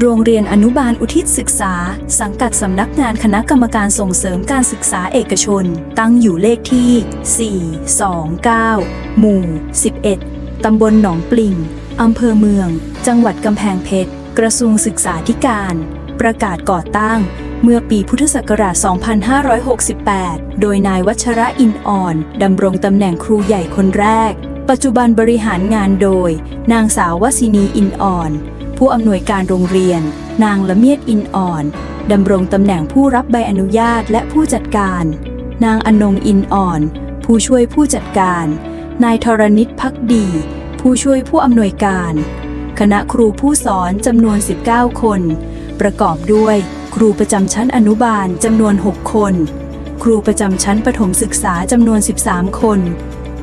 โรงเรียนอนุบาลอุทิศศึกษา สังกัดสำนักงานคณะกรรมการส่งเสริมการศึกษาเอกชน ตั้งอยู่เลขที่ 429 หมู่ 11 ตำบลหนองปลิง อำเภอเมือง จังหวัดกำแพงเพชร กระทรวงศึกษาธิการ ประกาศก่อตั้งเมื่อปีพุทธศักราช 2568 โดยนายวัชระอินอ่อน ดำรงตำแหน่งครูใหญ่คนแรก ปัจจุบันบริหารงานโดย นางสาววสินีอินอ่อน ผู้อำนวยการโรงเรียน นางละเมียดอินอ่อนดำรงตำแหน่งผู้รับใบอนุญาตและผู้จัดการ นางอนงอินอ่อน ผู้ช่วยผู้จัดการ นายธรณิตพักดี ผู้ช่วยผู้อำนวยการ คณะครูผู้สอนจำนวน 19 คน ประกอบด้วย ครูประจำชั้นอนุบาลจำนวน 6 คน ครูประจำชั้นประถมศึกษาจำนวน 13 คน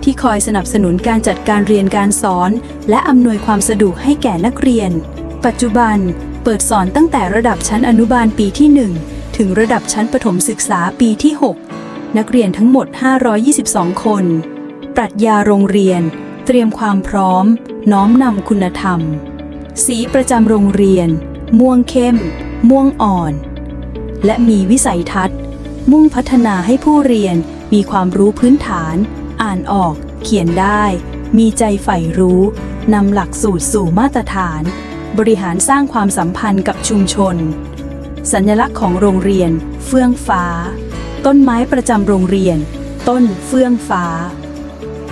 ที่คอยสนับสนุนการจัดการเรียนการสอน และอำนวยความสะดวกให้แก่นักเรียน ปัจจุบันเปิดสอนตั้งแต่ระดับชั้นอนุบาลปีที่ 1 ถึงระดับชั้นประถมศึกษาปีที่ 6 นักเรียนทั้งหมด 522 คน ปรัชญาโรงเรียน เตรียมความพร้อม น้อมนำคุณธรรม สีประจำโรงเรียน ม่วงเข้ม ม่วงอ่อน และมีวิสัยทัศน์ มุ่งพัฒนาให้ผู้เรียนมีความรู้พื้นฐาน อ่านออก เขียนได้ มีใจใฝ่รู้นำหลักสูตรสู่มาตรฐาน บริหารสร้างความสัมพันธ์กับชุมชน สัญลักษณ์ของโรงเรียน เฟื่องฟ้า ต้นไม้ประจำโรงเรียน ต้นเฟื่องฟ้า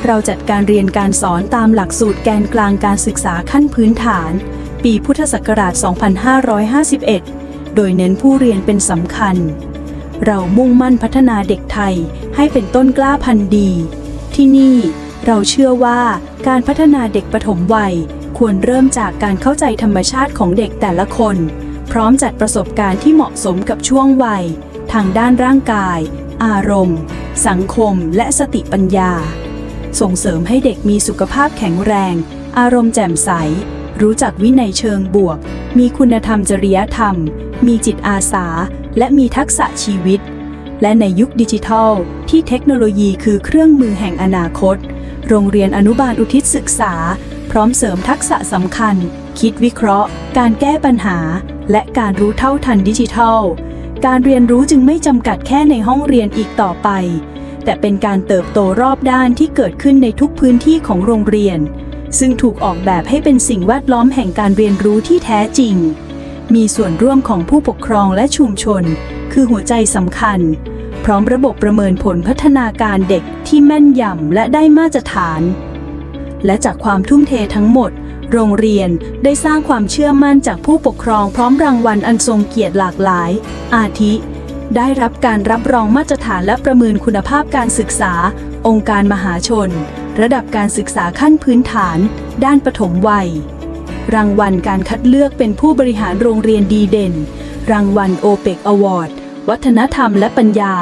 เราจัดการเรียนการสอนตามหลักสูตรแกนกลางการศึกษาขั้นพื้นฐาน ปีพุทธศักราช 2551 โดยเน้นผู้เรียนเป็นสำคัญ เรามุ่งมั่นพัฒนาเด็กไทยให้เป็นต้นกล้าพันธุ์ดี ที่นี่เราเชื่อว่าการพัฒนาเด็กปฐมวัย ควรเริ่มจากการเข้าใจธรรมชาติของเด็กแต่ละคน พร้อมจัดประสบการณ์ที่เหมาะสมกับช่วงวัย ทางด้านร่างกาย อารมณ์ สังคม และสติปัญญา ส่งเสริมให้เด็กมีสุขภาพแข็งแรง อารมณ์แจ่มใส รู้จักวินัยเชิงบวก มีคุณธรรมจริยธรรม มีจิตอาสา และมีทักษะชีวิต และในยุคดิจิทัล ที่เทคโนโลยีคือเครื่องมือแห่งอนาคต โรงเรียนอนุบาลอุทิศศึกษา พร้อมเสริมทักษะสำคัญ คิดวิเคราะห์ การแก้ปัญหา และการรู้เท่าทันดิจิทัล การเรียนรู้จึงไม่จำกัดแค่ในห้องเรียนอีกต่อไป แต่เป็นการเติบโตรอบด้านที่เกิดขึ้นในทุกพื้นที่ของโรงเรียน ซึ่งถูกออกแบบให้เป็นสิ่งแวดล้อมแห่งการเรียนรู้ที่แท้จริง มีส่วนร่วมของผู้ปกครองและชุมชน คือหัวใจสำคัญพร้อมระบบประเมินผลพัฒนาการเด็กที่แม่นยำและได้มาตรฐาน และจากความทุ่มเททั้งหมด โรงเรียนได้สร้างความเชื่อมั่นจากผู้ปกครองพร้อมรางวัลอันทรงเกียรติหลากหลาย อาทิ ได้รับการรับรองมาตรฐานและประเมินคุณภาพการศึกษา องค์การมหาชน ระดับการศึกษาขั้นพื้นฐาน ด้านปฐมวัย รางวัลการคัดเลือกเป็นผู้บริหารโรงเรียนดีเด่น รางวัลโอเปกอวอร์ดวัฒนธรรมและปัญญา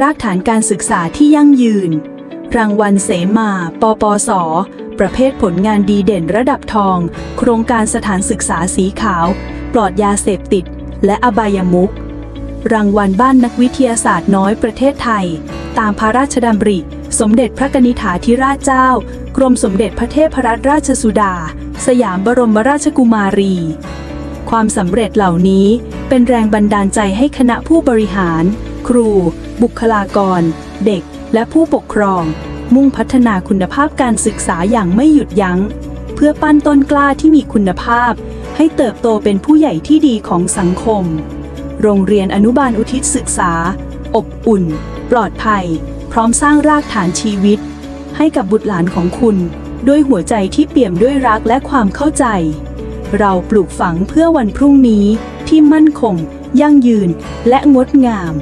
รากฐานการศึกษาที่ยั่งยืน รางวัลเสมา ปปส ประเภทผลงานดีเด่นระดับทอง โครงการสถานศึกษาสีขาว ปลอดยาเสพติด และอบายมุขรางวัลบ้านนักวิทยาศาสตร์น้อยประเทศไทย ตามพระราชดำริ สมเด็จพระนิธิฐาธิราชเจ้า กรมสมเด็จพระเทพรัตนราชสุดา สยามบรมราชกุมารี ความสำเร็จเหล่านี้เป็นแรงบันดาลใจให้คณะผู้บริหาร ครู บุคลากร เด็ก และผู้ปกครอง มุ่งพัฒนาคุณภาพการศึกษาอย่างไม่หยุดยัง้ง เพื่อปั้นต้นกล้าที่มีคุณภาพ ให้เติบโตเป็นผู้ใหญ่ที่ดีของสังคม โรงเรียนอนุบาลอุทิศศึกษา อบอุ่น ปลอดภัย พร้อมสร้างรากฐานชีวิต ให้กับบุตรหลานของคุณ ด้วยหัวใจที่เปี่ยมด้วยรักและความเข้าใจ เราปลูกฝังเพื่อวันพรุ่งนี้ที่มั่นคง ยั่งยืน และงดงาม